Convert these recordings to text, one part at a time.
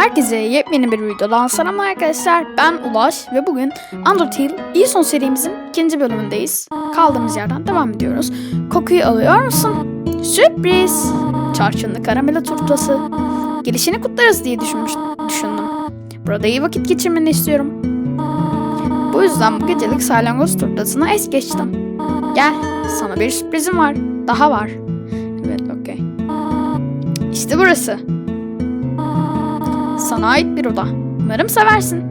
Herkese yepyeni bir videodan selam arkadaşlar. Ben Ulaş ve bugün Undertale İson serimizin ikinci bölümündeyiz. Kaldığımız yerden devam ediyoruz. Kokuyu alıyor musun? Sürpriz! Çarşınlı karamela turtası. Gelişini kutlarız diye düşünmüş, düşündüm. Burada iyi vakit geçirmeni istiyorum. Bu yüzden bu gecelik salyangoz turtasına es geçtim. Gel, sana bir sürprizim var. Daha var. Evet, okey. İşte burası. Sana ait bir oda. Umarım seversin.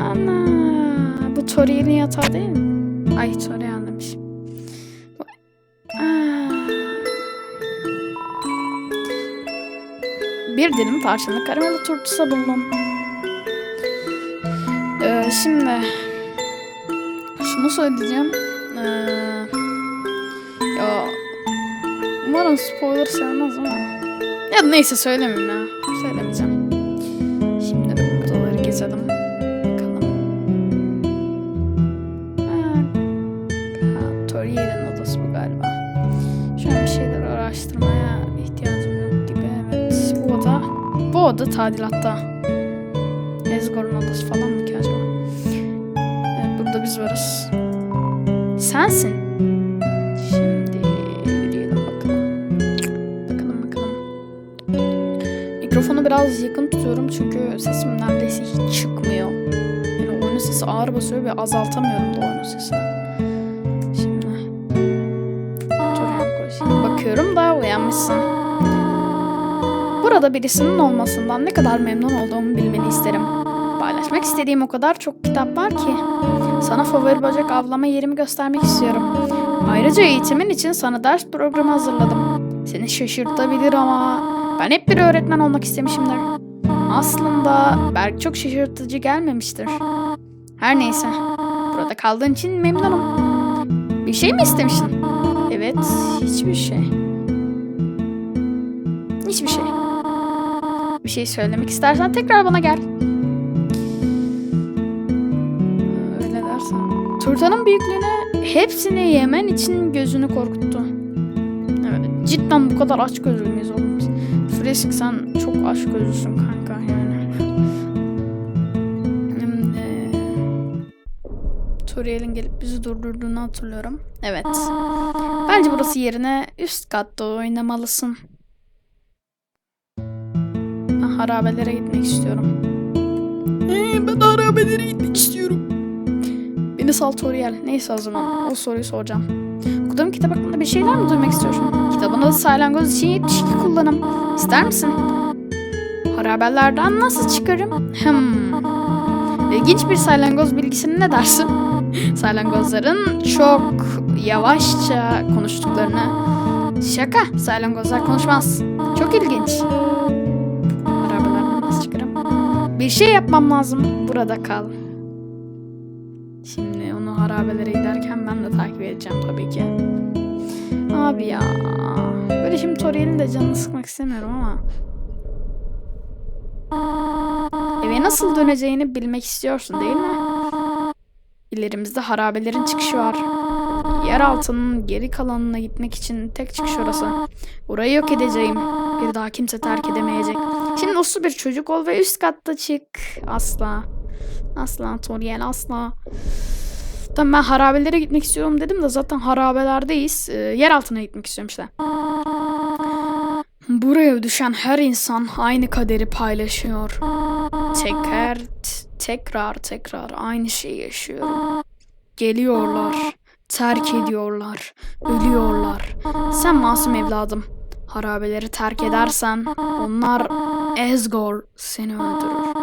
Ana, bu Toriel'in yatağı değil mi? Ay Toriel Aa. Bir dilim tarçınlı karamel turtusu buldum. Ee, şimdi şunu söyleyeceğim. Ee, ya Umarım spoiler sevmez ama. Ya neyse söylemeyeyim ya. Söylemeyeceğim. Şimdi bir odaları gezelim. Toriel'in odası bu galiba. Şöyle bir şeyler araştırmaya ihtiyacım yok gibi. Evet. Bu oda. Bu oda tadilatta. Ezgor'un odası falan mı ki acaba? Evet burada biz varız. Sensin. Biraz yakın tutuyorum çünkü sesim neredeyse hiç çıkmıyor. Yani oyunun sesi ağır basıyor ve azaltamıyorum da oyunun sesini. Şimdi. Bakıyorum da uyanmışsın. Burada birisinin olmasından ne kadar memnun olduğumu bilmeni isterim. Paylaşmak istediğim o kadar çok kitap var ki. Sana favori böcek avlama yerimi göstermek istiyorum. Ayrıca eğitimin için sana ders programı hazırladım. Seni şaşırtabilir ama ben hep bir öğretmen olmak istemişimdir. Aslında belki çok şaşırtıcı gelmemiştir. Her neyse. Burada kaldığın için memnunum. Bir şey mi istemişsin? Evet, hiçbir şey. Hiçbir şey. Bir şey söylemek istersen tekrar bana gel. Öyle dersen. Turtanın büyüklüğüne hepsini yemen için gözünü korkuttu. Evet, cidden bu kadar aç gözlü müyüz oğlum Fresk sen çok aç gözlüsün kanka yani. Şimdi... Toriel'in gelip bizi durdurduğunu hatırlıyorum. Evet. Bence burası yerine üst katta oynamalısın. Ben harabelere gitmek istiyorum. Ee, ben harabelere gitmek istiyorum. Beni sal Toriel. Neyse o zaman. O soruyu soracağım. Okuduğum kitap hakkında bir şeyler mi duymak istiyorsun? Kitabın adı Salyangoz için 72 kullanım. İster misin? Harabelerden nasıl çıkarım? Hmm. İlginç bir salyangoz bilgisine ne dersin? Salyangozların çok yavaşça konuştuklarını... Şaka, salyangozlar konuşmaz. Çok ilginç. Harabelerden nasıl çıkarım? Bir şey yapmam lazım. Burada kal. Harabelere giderken ben de takip edeceğim tabii ki. Abi ya. Böyle şimdi Toriel'in de canını sıkmak istemiyorum ama. Eve nasıl döneceğini bilmek istiyorsun değil mi? İlerimizde harabelerin çıkışı var. Yer altının geri kalanına gitmek için tek çıkış orası. Orayı yok edeceğim. Bir daha kimse terk edemeyecek. Şimdi uslu bir çocuk ol ve üst katta çık. Asla. Asla Toriel asla. Tamam ben harabelere gitmek istiyorum dedim de zaten harabelerdeyiz. Ee, yer altına gitmek istiyorum işte. Buraya düşen her insan aynı kaderi paylaşıyor. Tekrar, tekrar, tekrar aynı şeyi yaşıyorum. Geliyorlar, terk ediyorlar, ölüyorlar. Sen masum evladım. Harabeleri terk edersen onlar Ezgor seni öldürür.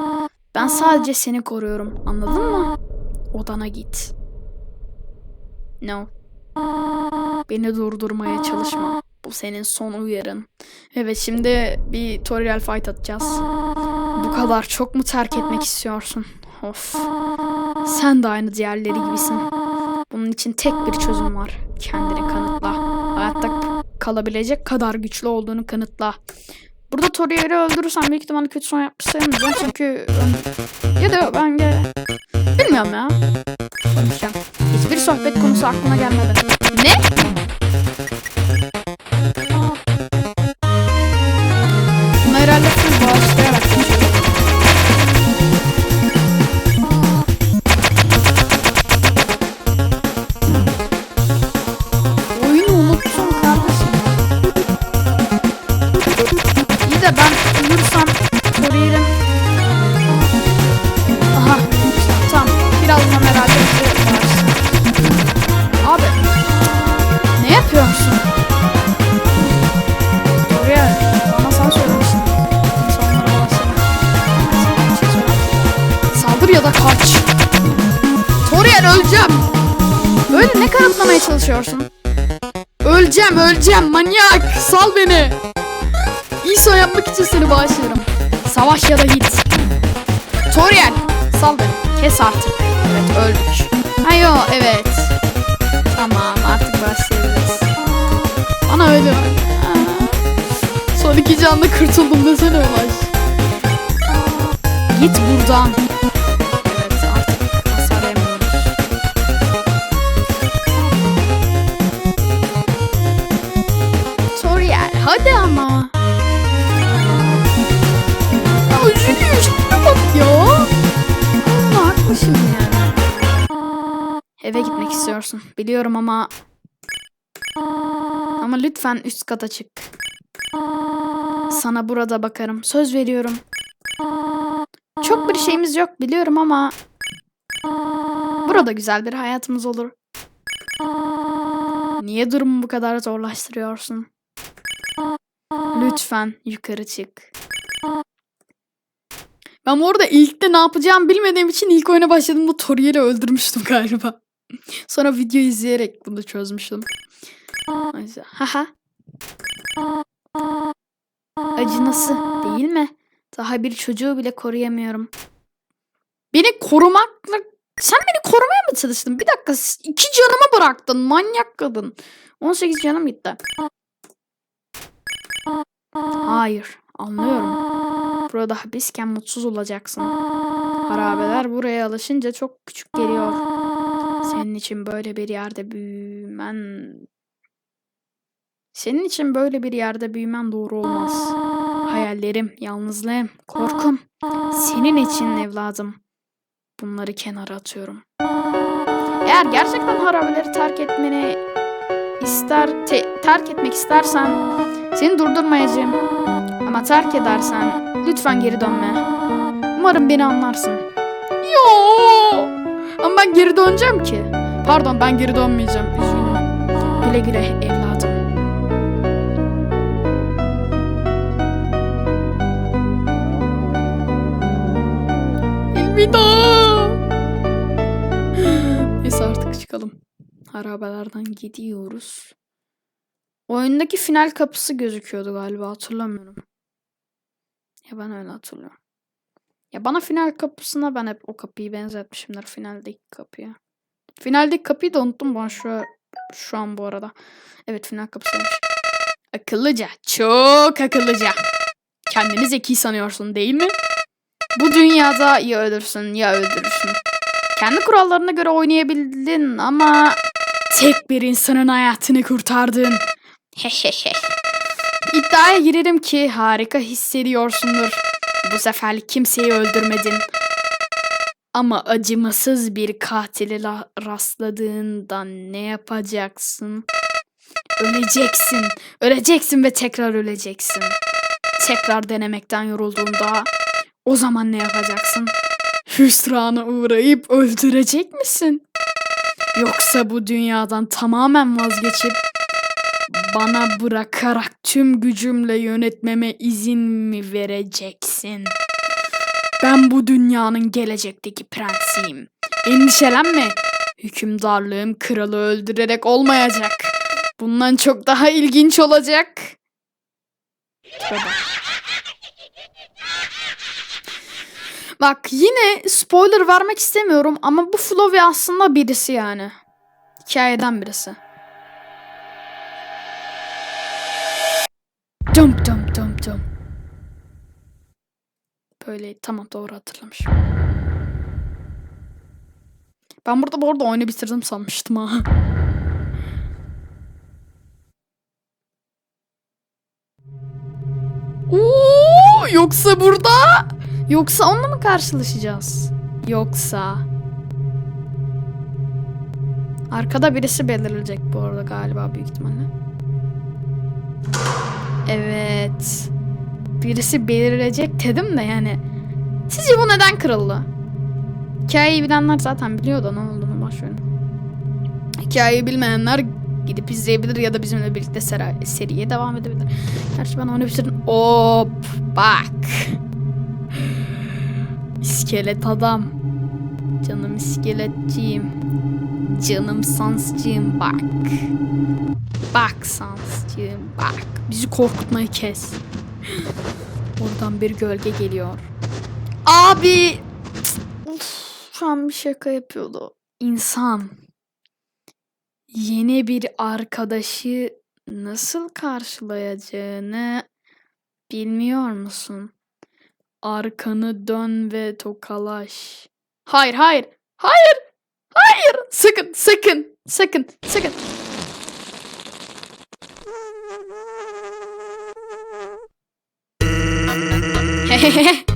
Ben sadece seni koruyorum. Anladın mı? Odana git. No. Beni durdurmaya çalışma. Bu senin son uyarın. Evet şimdi bir Toriel fight atacağız. Bu kadar çok mu terk etmek istiyorsun? Of. Sen de aynı diğerleri gibisin. Bunun için tek bir çözüm var. Kendini kanıtla. Hayatta kalabilecek kadar güçlü olduğunu kanıtla. Burada Toriel'i öldürürsem büyük ihtimalle kötü son yapmış sayılmayacağım çünkü ya da ben ge- bilmiyorum ya. Konuşacağım sohbet konusu aklına gelmedi. Ne? Aa. Bunu herhalde siz bağışlayarak çalışıyorsun? Öleceğim öleceğim manyak sal beni. İso yapmak için seni bağışlarım. Savaş ya da git. Toriel sal beni. Kes artık. Evet öldük. Ayo evet. Tamam artık başlayabiliriz. Bana öyle. Son iki canlı kurtuldum desene Ulaş. Git buradan. Hadi ama. Ya üzülüyor şuna bak ya. Ama haklısın yani. Eve gitmek istiyorsun. Biliyorum ama... Ama lütfen üst kata çık. Sana burada bakarım. Söz veriyorum. Çok bir şeyimiz yok biliyorum ama... Burada güzel bir hayatımız olur. Niye durumu bu kadar zorlaştırıyorsun? Lütfen yukarı çık. Ben bu arada ilkte ne yapacağımı bilmediğim için ilk oyuna başladığımda Toriel'i öldürmüştüm galiba. Sonra video izleyerek bunu çözmüştüm. Haha. Acınası değil mi? Daha bir çocuğu bile koruyamıyorum. Beni korumakla... Sen beni korumaya mı çalıştın? Bir dakika. iki canımı bıraktın. Manyak kadın. 18 canım gitti. Hayır. Anlıyorum. Burada hapisken mutsuz olacaksın. Harabeler buraya alışınca çok küçük geliyor. Senin için böyle bir yerde büyümen... Senin için böyle bir yerde büyümen doğru olmaz. Hayallerim, yalnızlığım, korkum. Senin için evladım. Bunları kenara atıyorum. Eğer gerçekten harabeleri terk etmeni ister te- terk etmek istersen seni durdurmayacağım. Ama terk edersen lütfen geri dönme. Umarım beni anlarsın. Yo! Ama ben geri döneceğim ki. Pardon ben geri dönmeyeceğim. Üzgünüm. Güle güle evladım. Elvida. Neyse artık çıkalım. Harabelerden gidiyoruz. Oyundaki final kapısı gözüküyordu galiba hatırlamıyorum. Ya ben öyle hatırlıyorum. Ya bana final kapısına ben hep o kapıyı benzetmişimdir finaldeki kapıya. Finaldeki kapıyı da unuttum ben şu, şu an bu arada. Evet final kapısıymış. Akıllıca. Çok akıllıca. Kendini zeki sanıyorsun değil mi? Bu dünyada ya ölürsün ya öldürürsün. Kendi kurallarına göre oynayabildin ama tek bir insanın hayatını kurtardın. İddiaya girerim ki harika hissediyorsundur. Bu sefer kimseyi öldürmedin. Ama acımasız bir katile la- rastladığında ne yapacaksın? Öleceksin. Öleceksin ve tekrar öleceksin. Tekrar denemekten yorulduğunda o zaman ne yapacaksın? Hüsrana uğrayıp öldürecek misin? Yoksa bu dünyadan tamamen vazgeçip bana bırakarak tüm gücümle yönetmeme izin mi vereceksin? Ben bu dünyanın gelecekteki prensiyim. Endişelenme. Hükümdarlığım kralı öldürerek olmayacak. Bundan çok daha ilginç olacak. Tövbe. Bak yine spoiler vermek istemiyorum ama bu Flowey aslında birisi yani. Hikayeden birisi. Dum dum dum dum. Böyle tamam doğru hatırlamışım. Ben burada bu arada oyunu bitirdim sanmıştım ha. Oo, Yoksa burada? Yoksa onunla mı karşılaşacağız? Yoksa... Arkada birisi belirilecek bu arada galiba büyük ihtimalle. Evet. Birisi belirilecek dedim de yani. Sizce bu neden kırıldı? Hikayeyi bilenler zaten biliyor da ne olduğunu başlıyorum. Hikayeyi bilmeyenler gidip izleyebilir ya da bizimle birlikte seri, seriye devam edebilir. Gerçi ben onu bitirdim. Hop bak. İskelet adam. Canım iskeletçiyim. Canım sansçıyım bak. Bak sansçıyım bak. Bizi korkutmayı kes. Oradan bir gölge geliyor. Abi. Uf, şu an bir şaka yapıyordu. İnsan. Yeni bir arkadaşı nasıl karşılayacağını bilmiyor musun? Arkanı dön ve tokalaş. Hayır, hayır, hayır, hayır. Sakın, sakın, sakın, sakın.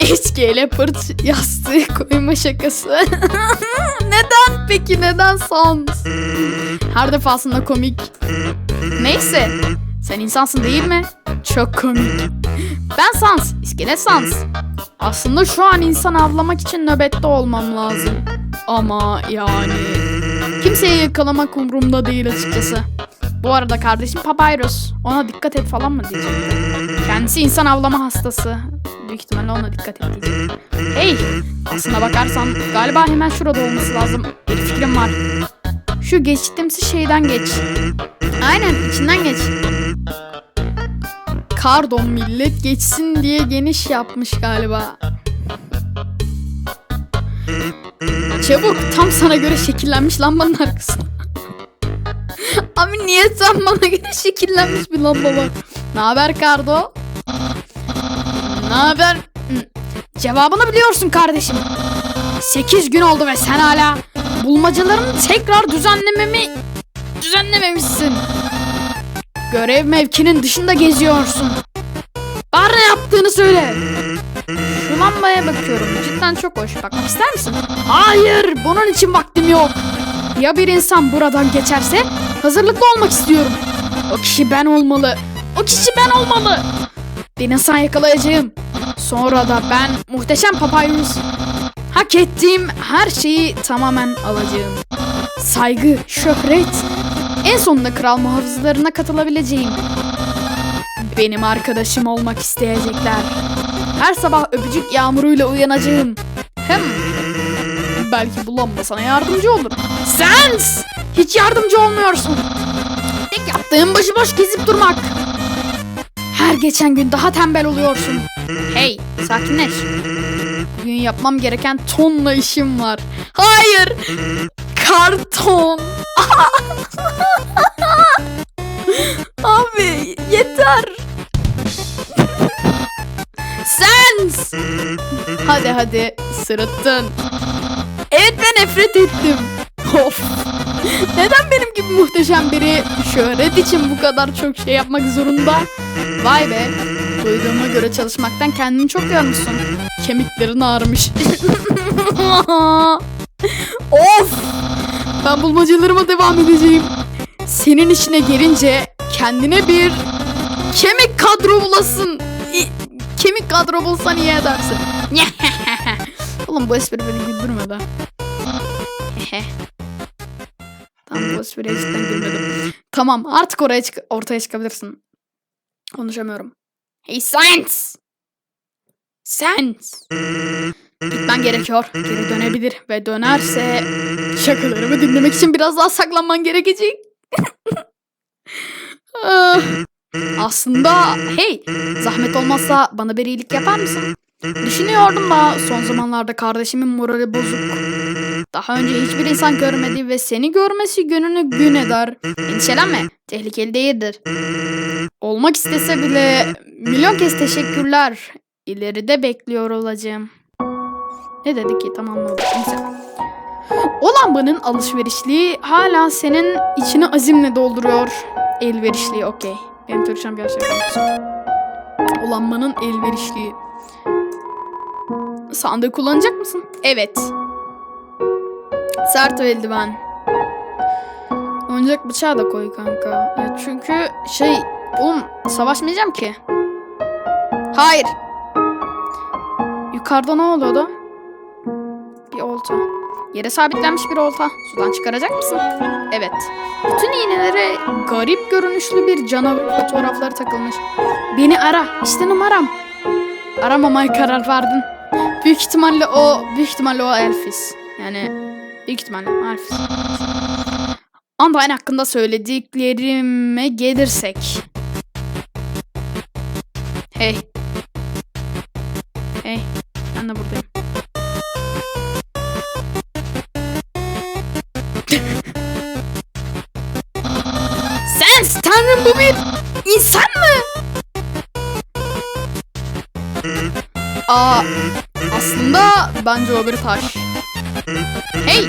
İçkiyle pırt yastığı koyma şakası. neden peki neden sans? Her defasında komik. Neyse. Sen insansın değil mi? Çok komik. Ben sans. iskelet sans. Aslında şu an insan avlamak için nöbette olmam lazım. Ama yani... Kimseyi yakalamak umurumda değil açıkçası. Bu arada kardeşim Papyrus. Ona dikkat et falan mı diyecek? Kendisi insan avlama hastası. Büyük ihtimalle ona dikkat et diyecek. Hey! Aslına bakarsan galiba hemen şurada olması lazım. Bir fikrim var. Şu geçtiğimsi şeyden geç. Aynen içinden geç. Kardon millet geçsin diye geniş yapmış galiba. Çabuk tam sana göre şekillenmiş lambanın arkasına. Abi niye tam bana göre şekillenmiş bir lamba var? Ne haber Kardo? Ne haber? Cevabını biliyorsun kardeşim. 8 gün oldu ve sen hala bulmacalarını tekrar düzenlememi düzenlememişsin. Görev mevkinin dışında geziyorsun. Bana ne yaptığını söyle. Şu lambaya bakıyorum. Cidden çok hoş. Bakmak ister misin? Hayır. Bunun için vaktim yok. Ya bir insan buradan geçerse hazırlıklı olmak istiyorum. O kişi ben olmalı. O kişi ben olmalı. Bir insan yakalayacağım. Sonra da ben muhteşem papayus. Hak ettiğim her şeyi tamamen alacağım. Saygı, şöhret. En sonunda kral muhafızlarına katılabileceğim. Benim arkadaşım olmak isteyecekler. Her sabah öpücük yağmuruyla uyanacağım. Hem belki bu sana yardımcı olur. Sens! Hiç yardımcı olmuyorsun. Tek yaptığın başıboş gezip durmak. Her geçen gün daha tembel oluyorsun. Hey, sakinleş. Bugün yapmam gereken tonla işim var. Hayır! Karton! Abi yeter. Hadi hadi sırıttın. Evet ben nefret ettim. Of. Neden benim gibi muhteşem biri şöhret için bu kadar çok şey yapmak zorunda? Vay be. Duyduğuma göre çalışmaktan kendini çok yormuşsun. Kemiklerin ağrımış. of! Ben bulmacalarıma devam edeceğim. Senin işine gelince kendine bir kemik kadro bulasın. Kemik kadro bulsan iyi edersin. Oğlum bu espri beni güldürmedi. tamam bu espriye cidden gülmedim. Tamam artık oraya çık ortaya çıkabilirsin. Konuşamıyorum. Hey Science! Science! Gitmen gerekiyor. Geri dönebilir ve dönerse şakalarımı dinlemek için biraz daha saklanman gerekecek. Ah, Aslında hey zahmet olmazsa bana bir iyilik yapar mısın? Düşünüyordum da son zamanlarda kardeşimin morali bozuk. Daha önce hiçbir insan görmedi ve seni görmesi gönlünü gün eder. Endişelenme, tehlikeli değildir. Olmak istese bile milyon kez teşekkürler. İleride bekliyor olacağım. Ne dedi ki tamamladım. Neyse. O lambanın alışverişliği hala senin içini azimle dolduruyor. Elverişliği okey. Türkçem gerçekten. Olanmanın elverişliği. Sandığı kullanacak mısın? Evet. Sert eldiven. Oyuncak bıçağı da koy kanka. Çünkü şey... Oğlum savaşmayacağım ki. Hayır. Yukarıda ne oluyordu? Bir olta. Yere sabitlenmiş bir olta. Sudan çıkaracak mısın? Evet. Bütün iğnelere garip görünüşlü bir canavar fotoğrafları takılmış. Beni ara. İşte numaram. Aramamaya karar verdin. Büyük ihtimalle o, büyük ihtimalle o Elfis. Yani büyük ihtimalle Elfis. Undyne hakkında söylediklerime gelirsek. Hey. Hey. Ben de buradayım. Tanrım bu bir insan mı? Aa, aslında bence o bir taş. Hey,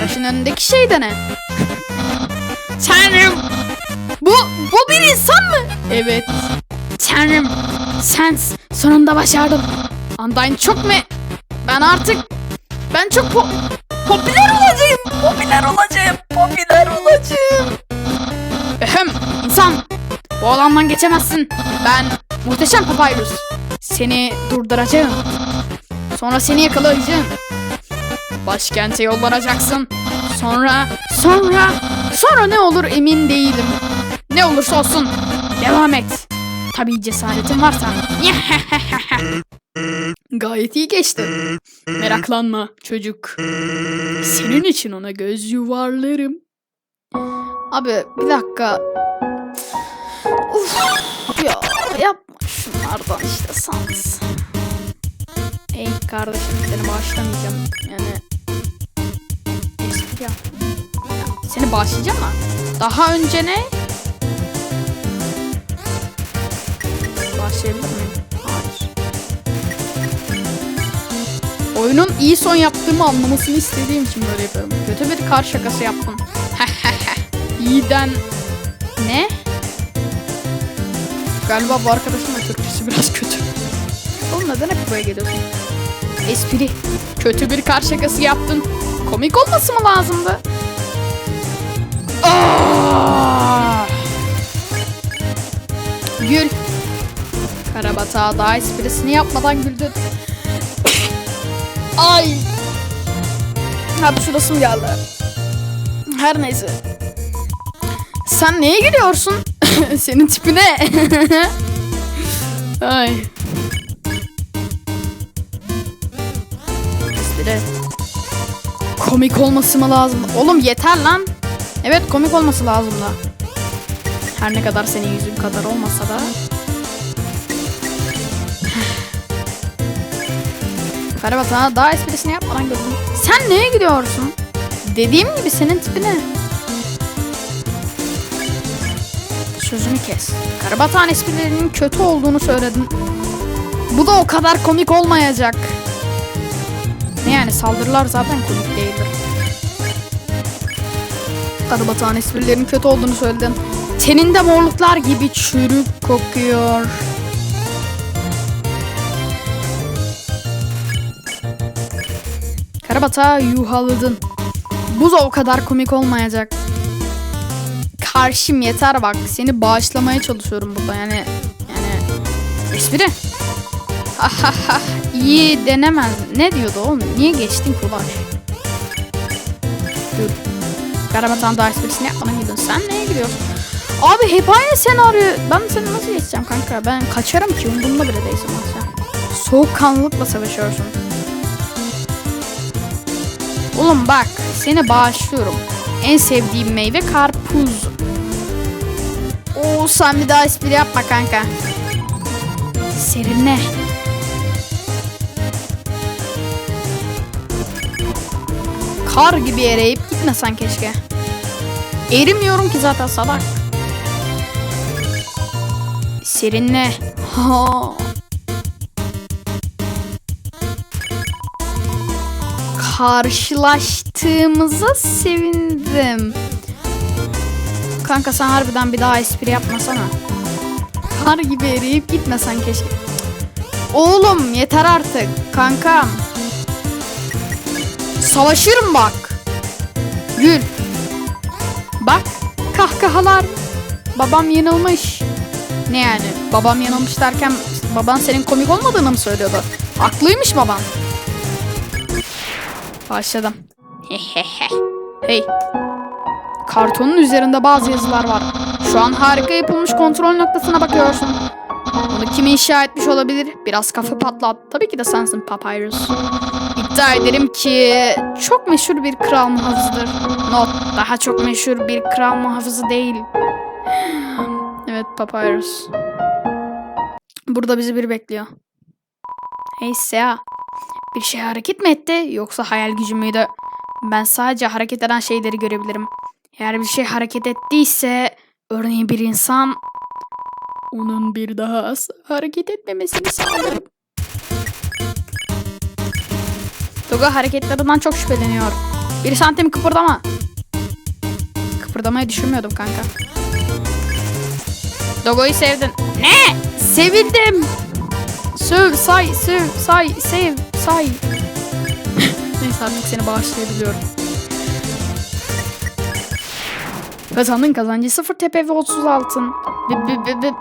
taşın önündeki şey de ne? Tanrım, bu, bu bir insan mı? Evet. Tanrım, sen sonunda başardın. Undyne çok mu? Ben artık, ben çok po- popüler olacağım. Popüler olacağım, popüler olacağım. Bu alandan geçemezsin. Ben muhteşem Papyrus. Seni durduracağım. Sonra seni yakalayacağım. Başkente yollanacaksın. Sonra, sonra, sonra ne olur emin değilim. Ne olursa olsun. Devam et. Tabii cesaretin varsa. Gayet iyi geçti. Meraklanma çocuk. Senin için ona göz yuvarlarım. Abi bir dakika. Uf, ya yapma şunlardan işte sans. Ey kardeşim seni bağışlamayacağım. Yani espri yap. Ya, Seni bağışlayacağım ama daha önce ne? Bağışlayabilir miyim? Hayır. Oyunun iyi son yaptığımı anlamasını istediğim için böyle yapıyorum. Kötü bir kar şakası yaptım. İyiden ne? Galiba bu arkadaşın da Türkçesi biraz kötü. Oğlum neden hep buraya geliyorsun? Espri. Kötü bir kar şakası yaptın. Komik olması mı lazımdı? Aa! Gül. Karabata daha esprisini yapmadan güldü. Ay. Hadi şurası geldi. Her neyse. Sen neye gülüyorsun? Senin tipine. Ay. Espri. Komik olması mı lazım? Oğlum yeter lan. Evet komik olması lazım da. Her ne kadar senin yüzün kadar olmasa da. Ha daha esprisini yapmadan gördüm. Sen neye gidiyorsun? Dediğim gibi senin tipine. Sözümü kes. Karabatan esprilerinin kötü olduğunu söyledin. Bu da o kadar komik olmayacak. Ne yani saldırılar zaten komik değildir. Karabatan esprilerinin kötü olduğunu söyledin. Teninde morluklar gibi çürük kokuyor. Karabata yuhaladın. Bu da o kadar komik olmayacak. Karşım yeter bak. Seni bağışlamaya çalışıyorum burada yani. Yani espri. Ahaha iyi denemez. Ne diyordu oğlum? Niye geçtin kulaş? Dur. Karabatan daha esprisini yapmadan gidiyorsun. Sen neye gidiyorsun? Abi hep aynı senaryo. Ben seni nasıl geçeceğim kanka? Ben kaçarım ki. Umurumda bile değilsin sen. Soğukkanlılıkla savaşıyorsun. Oğlum bak seni bağışlıyorum. En sevdiğim meyve karpuz. Oo sen bir daha espri yapma kanka. Serinle. Kar gibi eriyip gitmesen keşke. Erimiyorum ki zaten salak. Serinle. Ha. Karşılaştığımıza sevindim. Kanka sen harbiden bir daha espri yapmasana. Kar gibi eriyip gitmesen keşke. Oğlum yeter artık kankam. Savaşırım bak. Gül. Bak kahkahalar. Babam yanılmış. Ne yani? Babam yanılmış derken baban senin komik olmadığını mı söylüyordu? Haklıymış baban. Başladım. hey. Kartonun üzerinde bazı yazılar var. Şu an harika yapılmış kontrol noktasına bakıyorsun. Bunu kim inşa etmiş olabilir? Biraz kafa patlat. Tabii ki de sensin Papyrus. İddia ederim ki çok meşhur bir kral muhafızıdır. Not, daha çok meşhur bir kral muhafızı değil. Evet Papyrus. Burada bizi biri bekliyor. Hey Sea. Bir şey hareket mi etti yoksa hayal gücü müydü? Ben sadece hareket eden şeyleri görebilirim. Eğer bir şey hareket ettiyse örneğin bir insan onun bir daha asla hareket etmemesini sağlarım. Toga hareketlerinden çok şüpheleniyor. Bir santim kıpırdama. Kıpırdamayı düşünmüyordum kanka. Dogo'yu sevdin. Ne? Sevildim. Söv, say, söv, say, sev, say. Neyse artık seni bağışlayabiliyorum. Kazandın kazancı sıfır tepe ve 30 altın. Bi-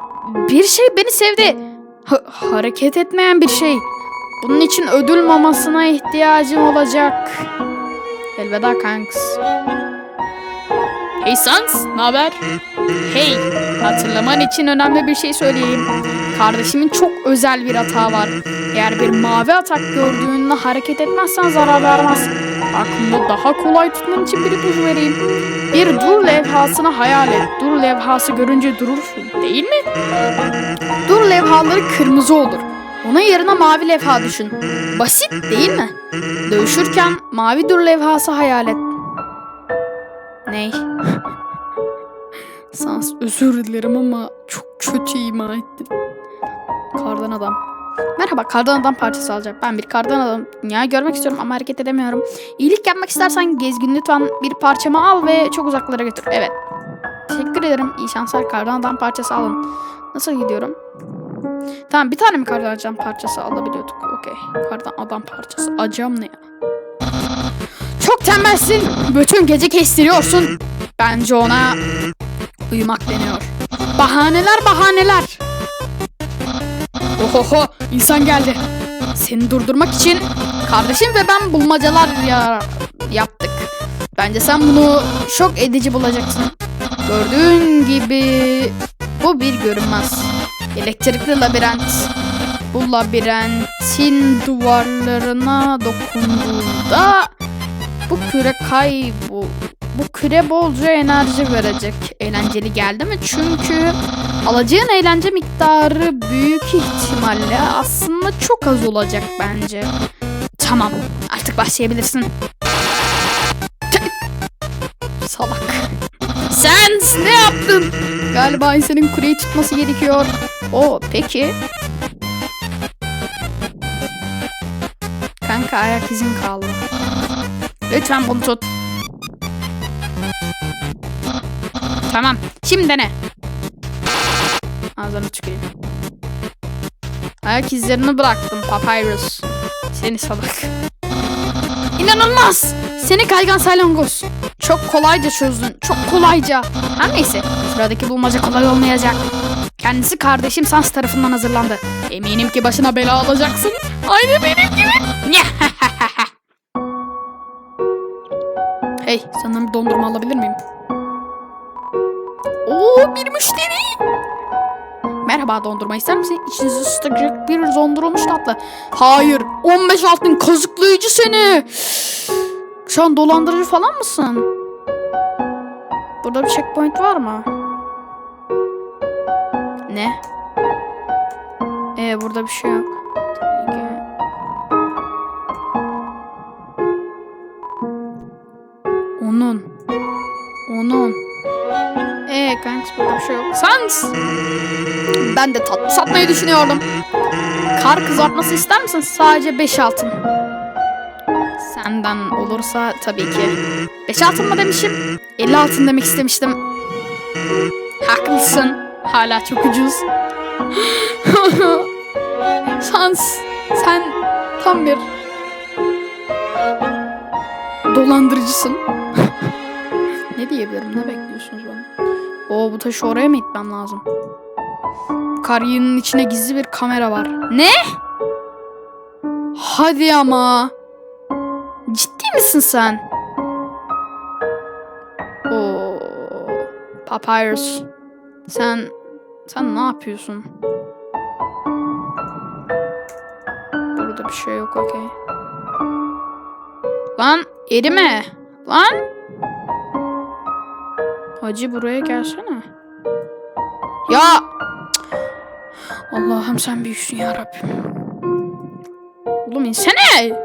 bir şey beni sevdi. Ha- hareket etmeyen bir şey. Bunun için ödül mamasına ihtiyacım olacak. Elveda kanks. Hey Sans, ne haber? Hey, hatırlaman için önemli bir şey söyleyeyim. Kardeşimin çok özel bir hata var. Eğer bir mavi atak gördüğünde hareket etmezsen zarar vermez. Aklında daha kolay tutman için bir ipucu vereyim. Bir dur levhasını hayal et. Dur levhası görünce durursun, değil mi? Dur levhaları kırmızı olur. Onun yerine mavi levha düşün. Basit değil mi? Dövüşürken mavi dur levhası hayal et. Ney? Sans özür dilerim ama çok kötü ima ettin. Kardan adam. Merhaba kardan adam parçası alacağım. Ben bir kardan adam. Dünyayı görmek istiyorum ama hareket edemiyorum. İyilik yapmak istersen gezgin lütfen bir parçamı al ve çok uzaklara götür. Evet. Teşekkür ederim. İyi şanslar kardan adam parçası alın. Nasıl gidiyorum? Tamam bir tane mi kardan adam parçası alabiliyorduk? Okey. Kardan adam parçası. Acam ne ya? Çok tembelsin. Bütün gece kestiriyorsun. Bence ona uyumak deniyor. Bahaneler bahaneler. Ohoho insan geldi. Seni durdurmak için kardeşim ve ben bulmacalar ya yaptık. Bence sen bunu şok edici bulacaksın. Gördüğün gibi bu bir görünmez. Elektrikli labirent. Bu labirentin duvarlarına dokunduğunda bu küre kaybol bu küre bolca enerji verecek. Eğlenceli geldi mi? Çünkü alacağın eğlence miktarı büyük ihtimalle aslında çok az olacak bence. Tamam artık başlayabilirsin. Salak. Sen ne yaptın? Galiba senin kuleyi tutması gerekiyor. O peki. Kanka ayak izin kaldı. Lütfen bunu tut. Tamam. Şimdi dene. Ağzını tüküreyim. Ayak izlerini bıraktım Papyrus. Seni salak. İnanılmaz. Seni kaygan salyangoz. Çok kolayca çözdün. Çok kolayca. Her neyse. Sıradaki bulmaca kolay olmayacak. Kendisi kardeşim Sans tarafından hazırlandı. Eminim ki başına bela alacaksın. Aynı benim gibi. hey, bir dondurma alabilir miyim? Oo, bir müşteri. Merhaba dondurma ister misin? İçinizi ısıtacak bir dondurulmuş tatlı. Hayır. 15 altın kazıklayıcı seni. Şu an dolandırıcı falan mısın? Burada bir checkpoint var mı? Ne? Ee burada bir şey yok. Şey yok. Sans! Ben de tatlı satmayı düşünüyordum. Kar kızartması ister misin? Sadece 5 altın. Senden olursa tabii ki. 5 altın mı demişim? 50 altın demek istemiştim. Haklısın. Hala çok ucuz. Sans sen tam bir dolandırıcısın. ne diyebilirim? Ne bekliyorsunuz bana? Oo bu taşı oraya mı itmem lazım? Karyanın içine gizli bir kamera var. Ne? Hadi ama. Ciddi misin sen? Oo. Papyrus. Sen sen ne yapıyorsun? Burada bir şey yok okey. Lan erime. Lan. Hacı buraya gelsene. Ya. Allah'ım sen büyüksün ya Rabbim. Oğlum insene.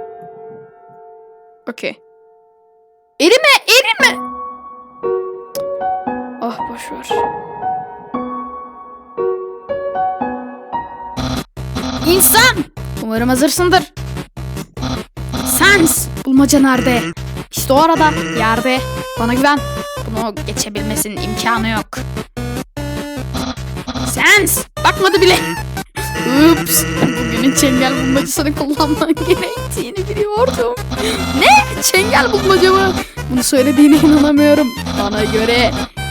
Okey. Erime erime. Ah boş ver. İnsan! Umarım hazırsındır. Sans! Bulmaca nerede? İşte o arada, yerde. Bana güven. Bunu geçebilmesinin imkanı yok. Sans! Bakmadı bile. Ups! Bugünün çengel bulmacasını kullanman gerektiğini biliyordum. Ne? Çengel bulmaca mı? Bunu söylediğine inanamıyorum. Bana göre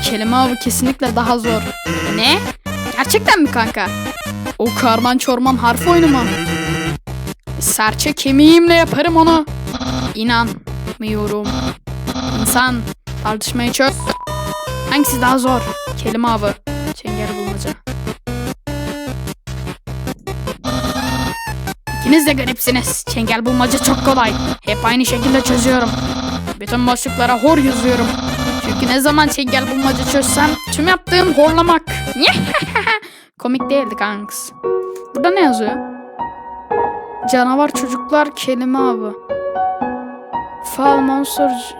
kelime avı kesinlikle daha zor. Ne? Gerçekten mi kanka? O karman çorman harf oyunu mu? Serçe kemiğimle yaparım onu. İnanmıyorum. İnsan tartışmayı çöz. Hangisi daha zor? Kelime avı. Çengel bulmaca. İkiniz de garipsiniz. Çengel bulmaca çok kolay. Hep aynı şekilde çözüyorum. Bütün boşluklara hor yazıyorum. Çünkü ne zaman çengel bulmaca çözsem tüm yaptığım horlamak. Komik değildi kanks. Burada ne yazıyor? Canavar çocuklar kelime avı. Fall monster...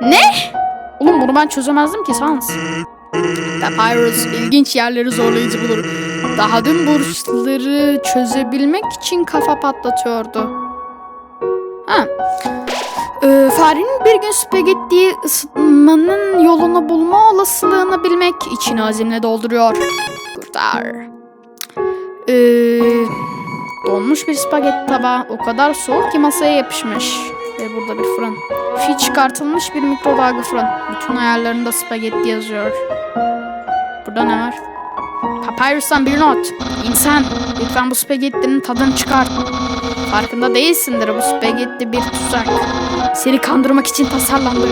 Ne? Oğlum bunu ben çözemezdim ki sans. Papyrus ilginç yerleri zorlayıcı bulur. Daha dün burçları çözebilmek için kafa patlatıyordu. Ha. Ee, farenin bir gün spagettiyi ısıtmanın yolunu bulma olasılığını bilmek için azimle dolduruyor. Kurtar. Ee, donmuş bir spagetti tabağı o kadar soğuk ki masaya yapışmış. Ve burada bir fırın. Fi çıkartılmış bir mikrodalga fırın. Bütün ayarlarında spagetti yazıyor. Burada ne var? Papyrus'tan bir not. İnsan, lütfen bu spagettinin tadını çıkar. Farkında değilsindir bu spagetti bir tuzak. Seni kandırmak için tasarlandı.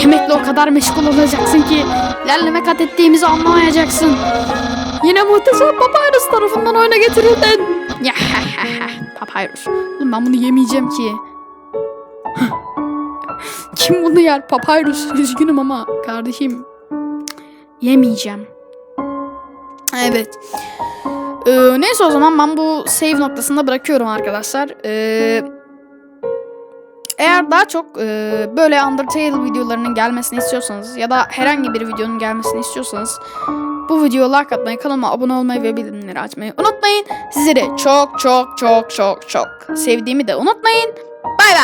Yemekle o kadar meşgul olacaksın ki ilerleme kat ettiğimizi anlamayacaksın. Yine muhteşem Papyrus tarafından oyuna getirildin. Papyrus. Oğlum ben bunu yemeyeceğim ki. Kim bunu yer? Papyrus. Üzgünüm ama kardeşim. Yemeyeceğim. Evet. Ee, neyse o zaman ben bu save noktasında bırakıyorum arkadaşlar. Ee, eğer daha çok e, böyle Undertale videolarının gelmesini istiyorsanız ya da herhangi bir videonun gelmesini istiyorsanız bu videoya like atmayı, kanalıma abone olmayı ve bildirimleri açmayı unutmayın. Sizleri çok çok çok çok çok sevdiğimi de unutmayın. Bay bay.